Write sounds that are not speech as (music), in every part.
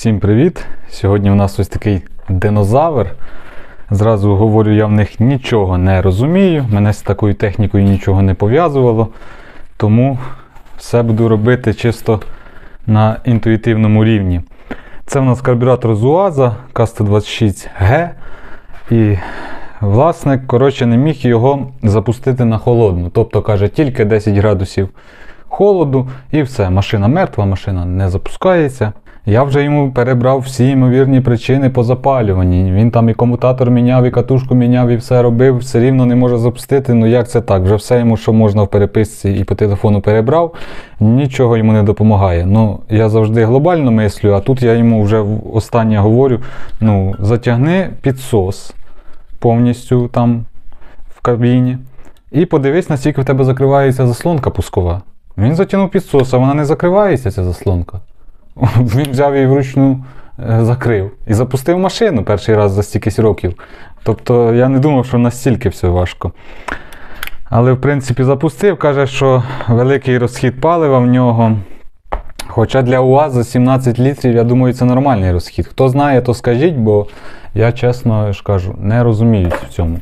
Всім привіт! Сьогодні у нас ось такий динозавр. Зразу говорю, я в них нічого не розумію. Мене з такою технікою нічого не пов'язувало. Тому все буду робити чисто на інтуїтивному рівні. Це в нас карбюратор з УАЗа К126Г. І власник, коротше, не міг його запустити на холодну. Тобто, каже, тільки 10 градусів холоду і все. Машина мертва, машина не запускається. Я вже йому перебрав всі ймовірні причини по запалюванні. Він там і комутатор міняв, і катушку міняв, і все робив, все рівно не може запустити. Ну як це так? Вже все йому, що можна в переписці і по телефону перебрав, нічого йому не допомагає. Ну, я завжди глобально мислю, а тут я йому вже останнє говорю: ну, затягни підсос повністю там в кабіні. І подивись, наскільки в тебе закривається заслонка пускова. Він затягнув підсос, а вона не закривається, ця заслонка. (laughs) Він взяв її вручну е, закрив і запустив машину перший раз за стількись років. Тобто я не думав, що настільки все важко. Але, в принципі, запустив, каже, що великий розхід палива в нього. Хоча для УАЗа 17 літрів, я думаю, це нормальний розхід. Хто знає, то скажіть, бо я чесно ж кажу, не розуміюсь в цьому.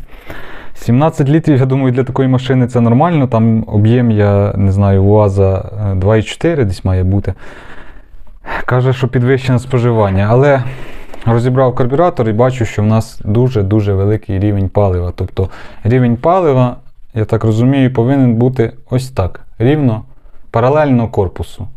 17 літрів, я думаю, для такої машини це нормально. Там об'єм, я не знаю, УАЗа е, 2,4 десь має бути. Каже, що підвищене споживання, але розібрав карбюратор і бачу, що в нас дуже-дуже великий рівень палива. Тобто рівень палива, я так розумію, повинен бути ось так, рівно, паралельно корпусу.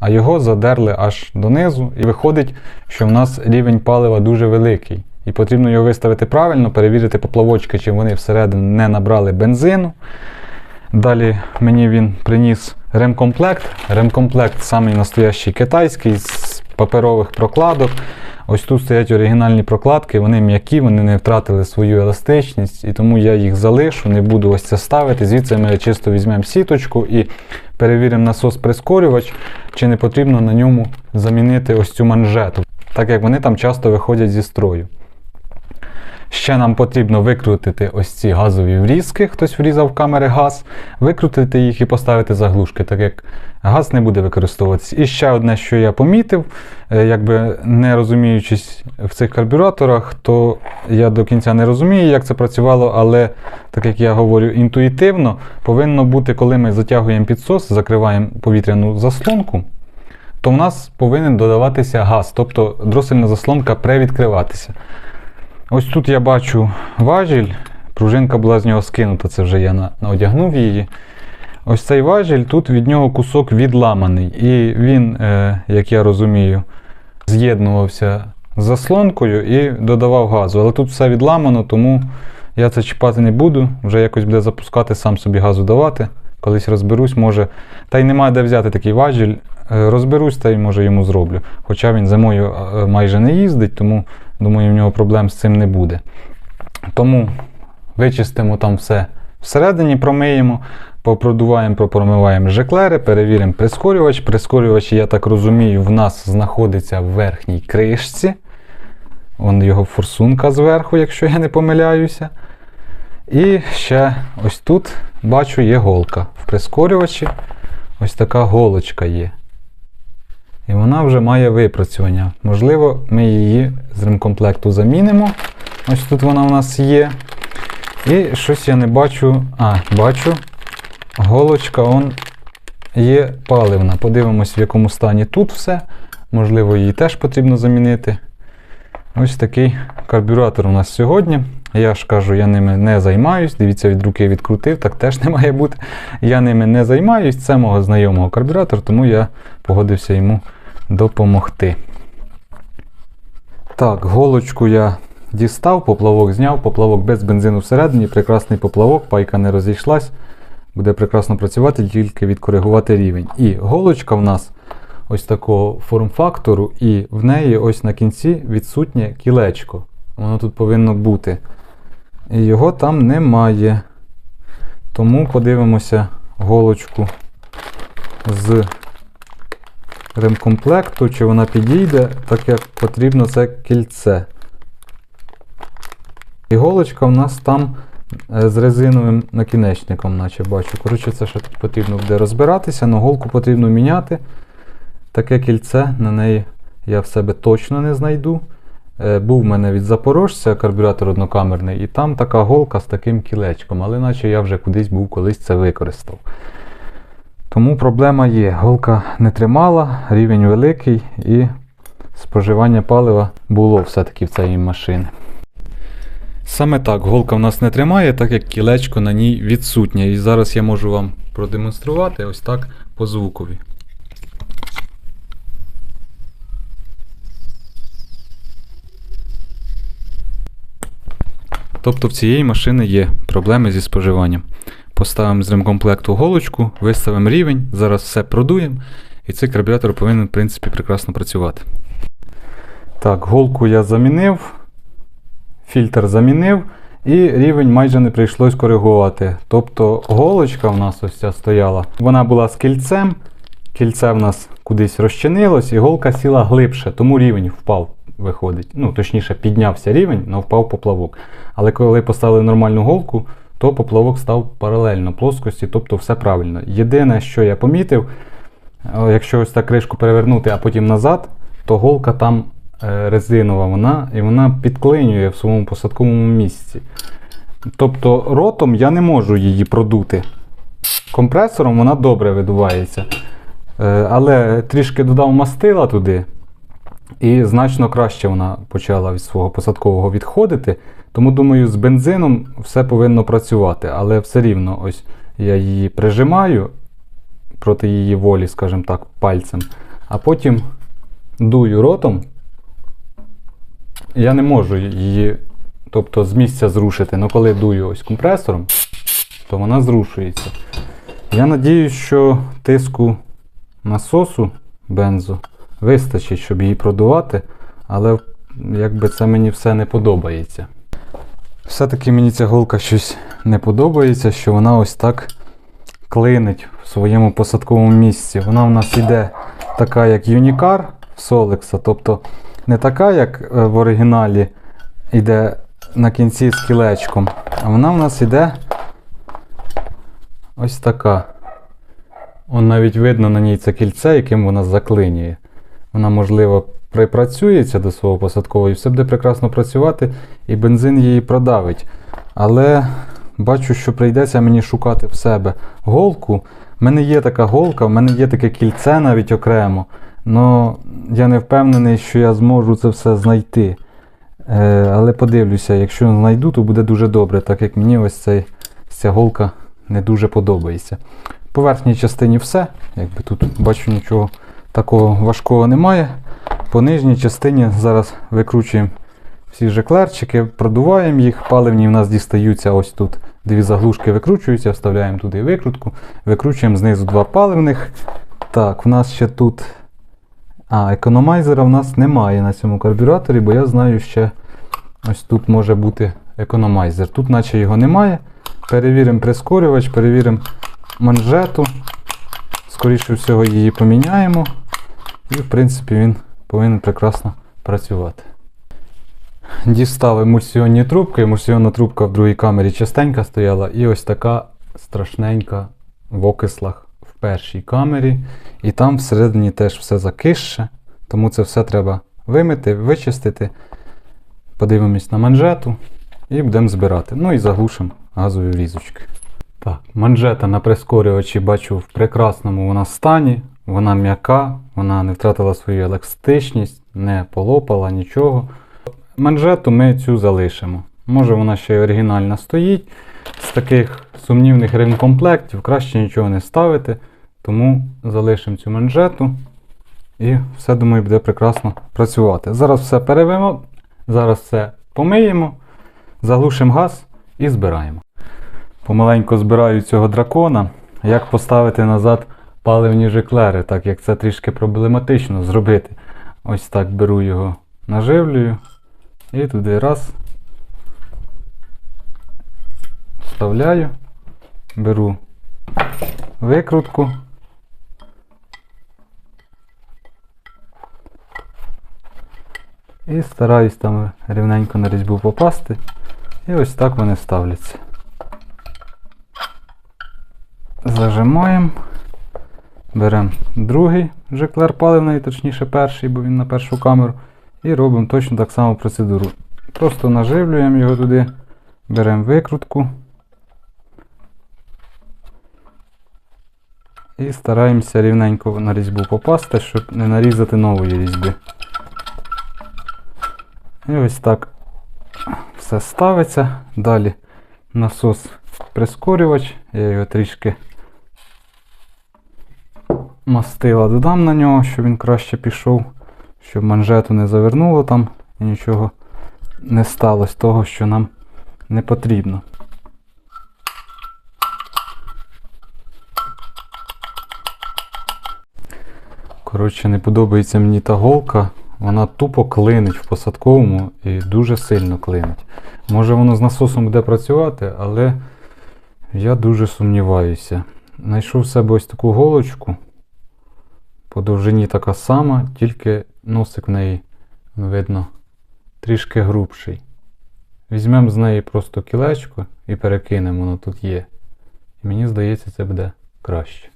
А його задерли аж донизу, і виходить, що в нас рівень палива дуже великий. І потрібно його виставити правильно, перевірити поплавочки, чи вони всередину не набрали бензину. Далі мені він приніс ремкомплект. Ремкомплект самий настоящий китайський з паперових прокладок. Ось тут стоять оригінальні прокладки, вони м'які, вони не втратили свою еластичність, і тому я їх залишу, не буду ось це ставити. Звідси ми чисто візьмемо сіточку і перевіримо насос прискорювач, чи не потрібно на ньому замінити ось цю манжету, так як вони там часто виходять зі строю. Ще нам потрібно викрутити ось ці газові врізки, хтось врізав в камери газ, викрутити їх і поставити заглушки, так як газ не буде використовуватися. І ще одне, що я помітив, е, якби не розуміючись в цих карбюраторах, то я до кінця не розумію, як це працювало, але так як я говорю інтуїтивно, повинно бути, коли ми затягуємо підсос, закриваємо повітряну заслонку, то в нас повинен додаватися газ, тобто дросельна заслонка привідкриватися. Ось тут я бачу важіль, пружинка була з нього скинута, це вже я на- одягнув її. Ось цей важіль, тут від нього кусок відламаний. І він, е, як я розумію, з'єднувався з заслонкою і додавав газу. Але тут все відламано, тому я це чіпати не буду. Вже якось буде запускати, сам собі газу давати. Колись розберусь, може. Та й немає де взяти такий важіль. Е, Розберусь та й може йому зроблю. Хоча він зимою е, майже не їздить, тому думаю, в нього проблем з цим не буде. Тому вичистимо там все всередині, промиємо, попродуваємо, пропромиваємо жеклери, перевіримо прискорювач. Прискорювач, я так розумію, в нас знаходиться в верхній кришці. Вон його форсунка зверху, якщо я не помиляюся. І ще ось тут бачу є голка. В прискорювачі ось така голочка є. І вона вже має випрацювання. Можливо, ми її з ремкомплекту замінимо. Ось тут вона у нас є. І щось я не бачу. А, бачу. Голочка он є паливна. Подивимось, в якому стані тут все. Можливо, її теж потрібно замінити. Ось такий карбюратор у нас сьогодні. Я ж кажу, я ними не займаюсь. Дивіться, від руки відкрутив, так теж не має бути. Я ними не займаюсь. Це мого знайомого карбюратор, тому я погодився йому допомогти. Так, голочку я дістав, поплавок зняв, поплавок без бензину всередині, прекрасний поплавок, пайка не розійшлась. Буде прекрасно працювати, тільки відкоригувати рівень. І голочка в нас ось такого форм-фактору, і в неї ось на кінці відсутнє кілечко. Воно тут повинно бути. І його там немає. Тому подивимося голочку з ремкомплекту, чи вона підійде, так як потрібно це кільце. Іголочка в нас там е, з резиновим накінечником, наче бачу. Коротше, це ще потрібно буде розбиратися, но голку потрібно міняти. Таке кільце на неї я в себе точно не знайду. Е, Був в мене від запорожця карбюратор однокамерний, і там така голка з таким кілечком, але наче я вже кудись був колись це використав. Тому проблема є. Голка не тримала, рівень великий і споживання палива було все-таки в цієї машини. Саме так, голка в нас не тримає, так як кілечко на ній відсутнє. І зараз я можу вам продемонструвати ось так по звукові. Тобто в цієї машини є проблеми зі споживанням. Поставимо з ремкомплекту голочку, виставимо рівень, зараз все продуємо, і цей карбюратор повинен, в принципі, прекрасно працювати. Так, голку я замінив, фільтр замінив, і рівень майже не прийшлось коригувати. Тобто голочка в нас ось ця стояла, вона була з кільцем, кільце в нас кудись розчинилось, і голка сіла глибше, тому рівень впав, виходить. Ну, точніше, піднявся рівень, але впав поплавок. Але коли поставили нормальну голку, то поплавок став паралельно плоскості, тобто все правильно. Єдине, що я помітив, якщо ось так кришку перевернути, а потім назад, то голка там е, резинова, вона, і вона підклинює в своєму посадковому місці. Тобто ротом я не можу її продути. Компресором вона добре видувається. Е, Але трішки додав мастила туди, і значно краще вона почала від свого посадкового відходити. Тому думаю, з бензином все повинно працювати, але все рівно ось я її прижимаю проти її волі, скажімо так, пальцем, а потім дую ротом. Я не можу її, тобто з місця зрушити. але коли дую ось компресором, то вона зрушується. Я надіюсь, що тиску насосу бензу вистачить, щоб її продувати, але якби це мені все не подобається. Все-таки мені ця голка щось не подобається, що вона ось так клинить в своєму посадковому місці. Вона в нас йде така, як Юнікар Солекса, тобто не така, як е, в оригіналі йде на кінці з кілечком, а вона в нас йде ось така. Он навіть видно на ній це кільце, яким вона заклинює. Вона, можливо, припрацюється до свого посадкового і все буде прекрасно працювати, і бензин її продавить. Але бачу, що прийдеться мені шукати в себе голку. У мене є така голка, в мене є таке кільце навіть окремо. але я не впевнений, що я зможу це все знайти. Е, але подивлюся, якщо знайду, то буде дуже добре, так як мені ось цей, ця голка не дуже подобається. По верхній частині все. Якби тут бачу нічого такого важкого немає. По нижній частині зараз викручуємо всі жеклерчики, продуваємо їх, паливні в нас дістаються ось тут. Дві заглушки викручуються, вставляємо туди викрутку, викручуємо знизу два паливних. Так, в нас ще тут. А, економайзера в нас немає на цьому карбюраторі, бо я знаю, ще ось тут може бути економайзер. Тут наче його немає. Перевіримо прискорювач, перевіримо манжету. Скоріше всього її поміняємо. І, в принципі, він повинен прекрасно працювати. Дістав емульсіонні трубки. Емульсіонна трубка в другій камері частенька стояла. І ось така страшненька в окислах в першій камері. І там всередині теж все закисше. Тому це все треба вимити, вичистити. Подивимось на манжету і будемо збирати. Ну і заглушимо газові врізочки. Так, манжета на прискорювачі бачу в прекрасному вона стані. Вона м'яка, вона не втратила свою еластичність, не полопала нічого. Манжету ми цю залишимо. Може вона ще й оригінальна стоїть. З таких сумнівних ремкомплектів краще нічого не ставити. Тому залишимо цю манжету. І все, думаю, буде прекрасно працювати. Зараз все перевемо, зараз все помиємо, заглушимо газ і збираємо. Помаленьку збираю цього дракона. Як поставити назад паливні жиклери, так як це трішки проблематично зробити. Ось так беру його, наживлюю і туди раз. Вставляю, беру викрутку. І стараюсь там рівненько на різьбу попасти. І ось так вони ставляться. Зажимаємо. Беремо другий Жеклер паливний, точніше перший, бо він на першу камеру. І робимо точно так само процедуру. Просто наживлюємо його туди, беремо викрутку. І стараємося рівненько на різьбу попасти, щоб не нарізати нової різьби. І ось так все ставиться. Далі насос прискорювач. Я його трішки мастила додам на нього, щоб він краще пішов, щоб манжету не завернуло там і нічого не сталося того, що нам не потрібно. Коротше, не подобається мені та голка. Вона тупо клинить в посадковому і дуже сильно клинить. Може воно з насосом буде працювати, але я дуже сумніваюся. Знайшов в себе ось таку голочку. По довжині така сама, тільки носик в неї, видно, трішки грубший. Візьмемо з неї просто кілечко і перекинемо, воно тут є. І мені здається, це буде краще.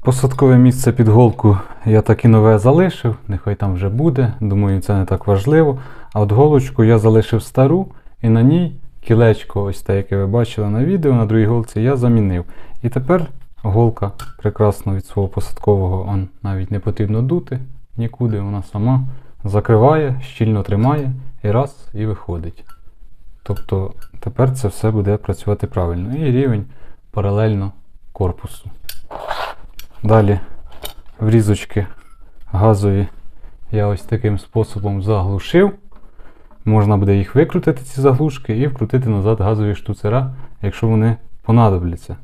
Посадкове місце під голку я так і нове залишив, нехай там вже буде. Думаю, це не так важливо. А от голочку я залишив стару, і на ній кілечко, ось те, яке ви бачили на відео, на другій голці, я замінив. І тепер голка прекрасно від свого посадкового он, навіть не потрібно дути нікуди. Вона сама закриває, щільно тримає і раз і виходить. Тобто тепер це все буде працювати правильно. І рівень паралельно корпусу. Далі врізочки газові я ось таким способом заглушив. Можна буде їх викрутити, ці заглушки, і вкрутити назад газові штуцера, якщо вони понадобляться.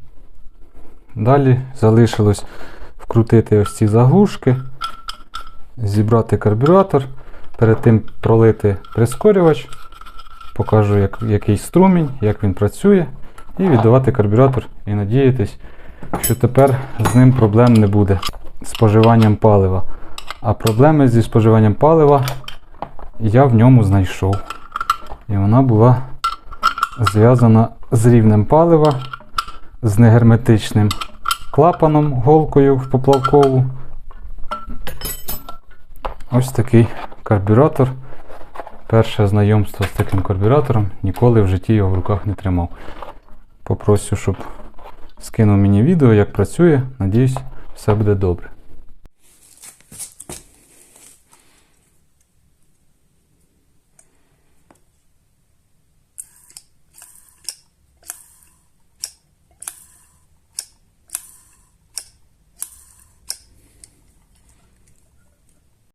Далі залишилось вкрутити ось ці заглушки, зібрати карбюратор, перед тим пролити прискорювач, покажу як, який струмінь, як він працює, і віддавати карбюратор і надіятись, що тепер з ним проблем не буде з споживанням палива. А проблеми зі споживанням палива я в ньому знайшов. І вона була зв'язана з рівнем палива, з негерметичним клапаном, голкою в поплавкову. Ось такий карбюратор. Перше знайомство з таким карбюратором, ніколи в житті його в руках не тримав. Попросю, щоб скинув мені відео, як працює. Надіюсь, все буде добре.